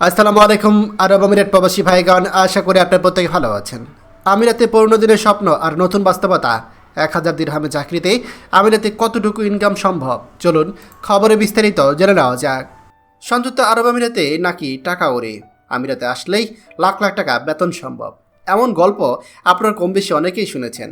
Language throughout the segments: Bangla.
আসসালামু আলাইকুম, আরব আমিরাত প্রবাসী ভাইগণ, আশা করি আপনার প্রত্যেকে ভালো আছেন। আমিরাতে পুরনো দিনের স্বপ্ন আর নতুন বাস্তবতা এক হাজার দিরহামে চাকরিতে আমিরাতে কতটুকু ইনকাম সম্ভব? চলুন খবরে বিস্তারিত জেনে নেওয়া যাক। সংযুক্ত আরব আমিরাতে নাকি টাকা ওরে আমিরাতে আসলেই লাখ লাখ টাকা বেতন সম্ভব। এমন গল্প আপনার কম বেশি অনেকেই শুনেছেন।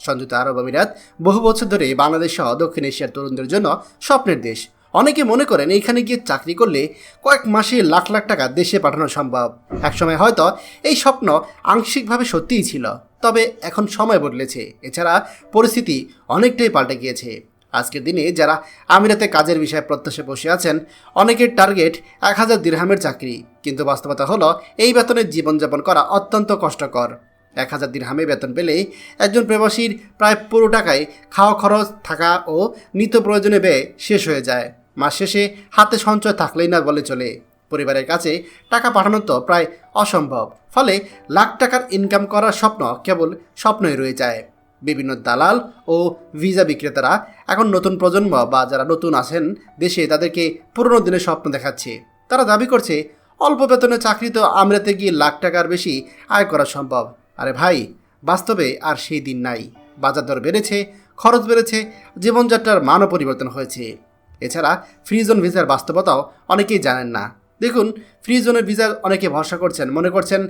সংযুক্ত আরব আমিরাত বহু বছর ধরে বাংলাদেশ সহ দক্ষিণ এশিয়ার তরুণদের জন্য স্বপ্নের দেশ। অনেকে মনে করেন এইখানে গিয়ে চাকরি করলে কয়েক মাসে লাখ লাখ টাকা দেশে পাঠানো সম্ভব। একসময় হয়তো এই স্বপ্ন আংশিকভাবে সত্যিই ছিল, তবে এখন সময় বদলেছে। এছাড়া পরিস্থিতি অনেকটাই পাল্টে গিয়েছে। আজকের দিনে যারা আমিরাতে কাজের বিষয়ে প্রত্যাশা বসে আছেন, অনেকের টার্গেট এক হাজার দিরহামের চাকরি, কিন্তু বাস্তবতা হলো এই বেতনের জীবনযাপন করা অত্যন্ত কষ্টকর। এক হাজার দিরহামে বেতন পেলে একজন প্রবাসীর প্রায় পুরো টাকায় খাওয়া খরচ, থাকা ও নিত্য প্রয়োজনে ব্যয় শেষ হয়ে যায়। মাস শেষে হাতে সঞ্চয় থাকলেই না বলে চলে। পরিবারের কাছে টাকা পাঠানো তো প্রায় অসম্ভব। ফলে লাখ টাকার ইনকাম করার স্বপ্ন কেবল স্বপ্নই রয়ে যায়। বিভিন্ন দালাল ও ভিসা বিক্রেতারা এখন নতুন প্রজন্ম বা যারা নতুন আছেন দেশে তাদেরকে পুরনো দিনের স্বপ্ন দেখাচ্ছে। তারা দাবি করছে, অল্প বেতনে চাকরি তো আমিরাতে গিয়ে লাখ টাকার বেশি আয় করা সম্ভব। আরে ভাই, বাস্তবে আর সেই দিন নাই। বাজার দর বেড়েছে, খরচ বেড়েছে, জীবনযাত্রার মানও পরিবর্তন হয়েছে। এছাড়া ফ্রি জোন ভিসার বাস্তবতাও অনেকেই জানেন না। দেখুন ফ্রি জোনের ভিসা অনেকে ভরসা করছেন, মনে করছেন,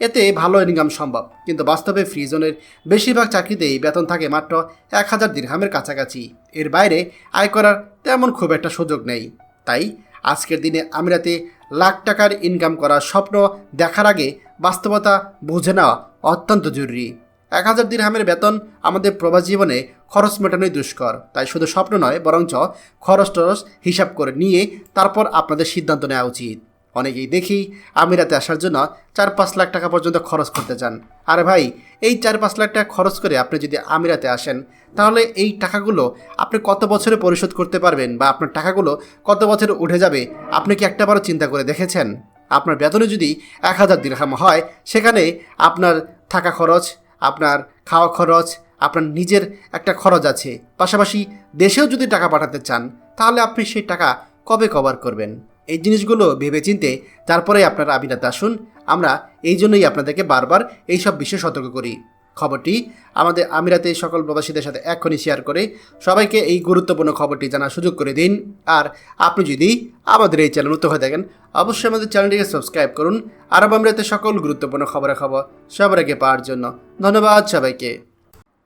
এতে ভালো ইনকাম সম্ভব। কিন্তু বাস্তবে ফ্রি জোনের বেশিরভাগ চাকরিতেই বেতন থাকে মাত্র এক হাজার দিরহামের কাছাকাছি। এর বাইরে আয় করার তেমন খুব একটা সুযোগ নেই। তাই আজকের দিনে আমিরাতে লাখ টাকার ইনকাম করার স্বপ্ন দেখার আগে বাস্তবতা বুঝে নেওয়া অত্যন্ত জরুরি। এক হাজার দিরহামের বেতন আমাদের প্রবাস জীবনে খরচ মেটানোই দুষ্কর। তাই শুধু স্বপ্ন নয়, বরঞ্চ খরচ টরচ হিসাব করে নিয়ে তারপর আপনাদের সিদ্ধান্ত নেওয়া উচিত। অনেকেই দেখি আমিরাতে আসার জন্য চার পাঁচ লাখ টাকা পর্যন্ত খরচ করতে চান। আরে ভাই, এই চার পাঁচ লাখ টাকা খরচ করে আপনি যদি আমিরাতে আসেন, তাহলে এই টাকাগুলো আপনি কত বছরে পরিশোধ করতে পারবেন বা আপনার টাকাগুলো কত বছরে উঠে যাবে, আপনি কি একটাবারও চিন্তা করে দেখেছেন? আপনার বেতনে যদি এক হাজার দিরহাম হয়, সেখানে আপনার থাকা খরচ, আপনার খাওয়া খরচ, আপনার নিজের একটা খরচ আছে। পাশাপাশি দেশেও যদি টাকা পাঠাতে চান, তাহলে আপনি সেই টাকা কবে কভার করবেন? এই জিনিসগুলো ভেবেচিন্তে তারপরে আপনারা আবিরাতে আসুন। আমরা এই জন্যই আপনাদেরকে বারবার এই সব বিষয়ে সতর্ক করি। খবরটি আমাদের আমিরাতে সকল প্রবাসীদের সাথে এক্ষুনি শেয়ার করে সবাইকে এই গুরুত্বপূর্ণ খবরটি জানার সুযোগ করে দিন। আর আপনি যদি আমাদের এই চ্যানেল উত্তর হয়ে থাকেন, অবশ্যই আমাদের চ্যানেলটিকে সাবস্ক্রাইব করুন। আরব আমিরাতে সকল গুরুত্বপূর্ণ খবরের খবর সবার আগে পাওয়ার জন্য ধন্যবাদ সবাইকে।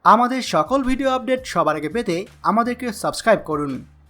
আমাদের সকল ভিডিও আপডেট সবার আগে পেতে আমাদেরকে সাবস্ক্রাইব করুন।